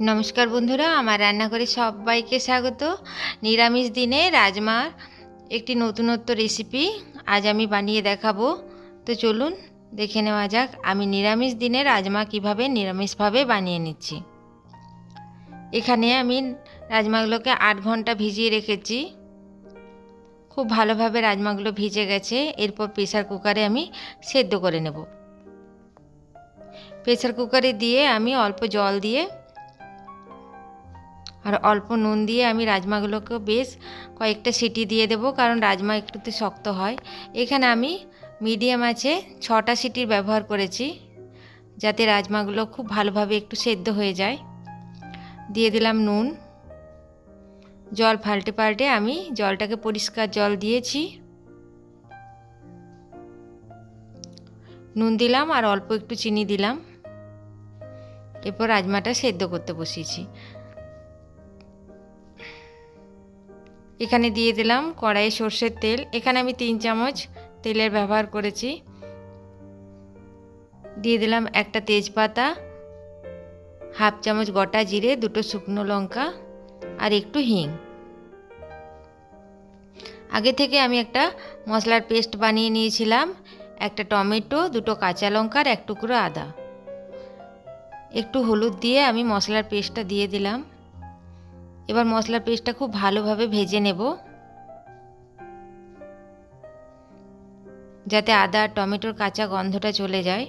নমস্কার বন্ধুরা, আমার রান্নাঘরে সবাইকে স্বাগত। নিরামিষ দিনে রাজমার একটি নতুনত্ব রেসিপি আজ আমি বানিয়ে দেখাবো। তো চলুন দেখে নেওয়া যাক, আমি নিরামিষ দিনে রাজমা কীভাবে নিরামিষভাবে বানিয়ে নিচ্ছি। এখানে আমি রাজমাগুলোকে আট ঘণ্টা ভিজিয়ে রেখেছি। খুব ভালোভাবে রাজমাগুলো ভিজে গেছে, এরপর প্রেসার কুকারে আমি সেদ্ধ করে নেব। প্রেসার কুকারে দিয়ে আমি অল্প জল দিয়ে আর অল্প নুন দিয়ে আমি রাজমাগুলোকে বেশ কয়েকটা সিটি দিয়ে দেবো, কারণ রাজমা একটুতে শক্ত হয়। এখানে আমি মিডিয়াম আছে ছটা সিটির ব্যবহার করেছি, যাতে রাজমাগুলো খুব ভালোভাবে একটু সেদ্ধ হয়ে যায়। দিয়ে দিলাম নুন। জল ফাল্টে পাল্টে আমি জলটাকে পরিষ্কার জল দিয়েছি। নুন দিলাম আর অল্প একটু চিনি দিলাম। এরপর রাজমাটা সেদ্ধ করতে বসিয়েছি। এখানে দিয়ে দিলাম কড়াইয়ে সর্ষের তেল। এখানে আমি তিন চামচ তেলের ব্যবহার করেছি। দিয়ে দিলাম একটা তেজপাতা, হাফ চামচ গোটা জিরে, দুটো শুকনো লঙ্কা আর একটু হিং। আগে থেকে আমি একটা মশলার পেস্ট বানিয়ে নিয়েছিলাম। একটা টমেটো, দুটো কাঁচা লঙ্কা আর এক টুকরো আদা। একটু হলুদ দিয়ে আমি মশলার পেস্টটা দিয়ে দিলাম। এবার মশলার পেস্টটা খুব ভালোভাবে ভেজে নেব। যাতে আদা আর টমেটোর কাঁচা গন্ধটা চলে যায়।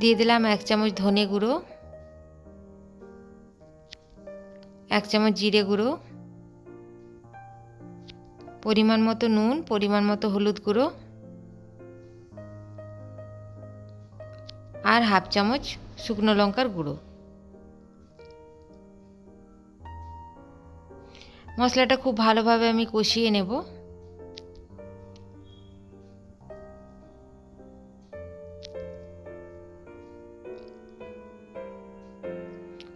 দিয়ে দিলাম এক চামচ ধনে গুঁড়ো, এক চামচ জিরে গুঁড়ো, পরিমাণ মতো নুন, পরিমাণ মতো হলুদ গুঁড়ো আর হাফ চামচ শুকনো লঙ্কার গুঁড়ো। মশলাটা খুব ভালোভাবে আমি কষিয়ে নেব।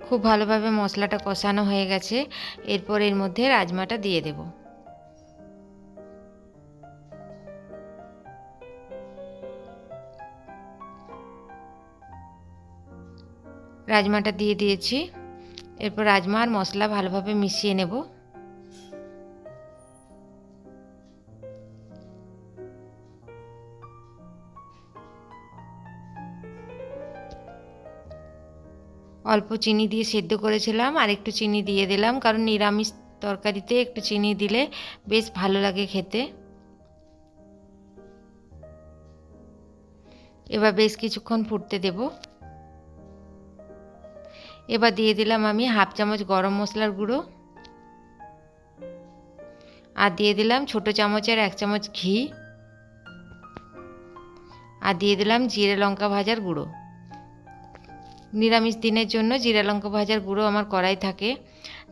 খুব ভালোভাবে মশলাটা কষানো হয়ে গেছে। এরপর এর মধ্যে রাজমাটা দিয়ে দেব। রাজমাটা দিয়ে দিয়েছি। এরপর রাজমা আর মশলা ভালোভাবে মিশিয়ে নেব। অল্প চিনি দিয়ে সেদ্ধ করেছিলাম, আর একটু চিনি দিয়ে দিলাম, কারণ নিরামিষ তরকারিতে একটু চিনি দিলে বেশ ভালো লাগে খেতে। এবার বেশ কিছুক্ষণ ফুটতে দেব। এবার দিয়ে দিলাম আমি হাফ চামচ গরম মশলার গুঁড়ো। আর দিয়ে দিলাম ছোট চামচের এক চামচ ঘি। আর দিয়ে দিলাম জিরে লঙ্কা ভাজার গুঁড়ো। নিরামিষ দিনের জন্য জিরা লঙ্কা ভাজার গুঁড়ো আমার কড়াই থাকে।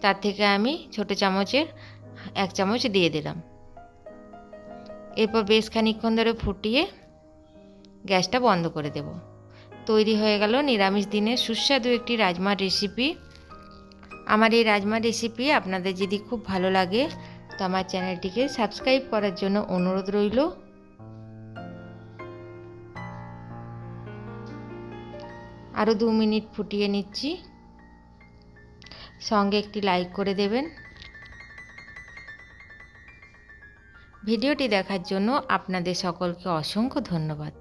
তার থেকে আমি ছোট চামচের এক চামচ দিয়ে দিলাম। এরপর বেশ খানিক্ষণ ধরে ফুটিয়ে গ্যাসটা বন্ধ করে দেব। তৈরি হয়ে গেল নিরামিষ দিনের সুস্বাদু একটি রাজমার রেসিপি আমার এই রাজমা রেসিপি আপনাদের যদি খুব ভালো লাগে, তো আমার চ্যানেলটিকে সাবস্ক্রাইব করার জন্য অনুরোধ রইল। আরও দু মিনিট ফুটিয়ে নিচ্ছি। সঙ্গে একটি লাইক করে দেবেন। ভিডিওটি দেখার জন্য আপনাদের সকলকে অসংখ্য ধন্যবাদ।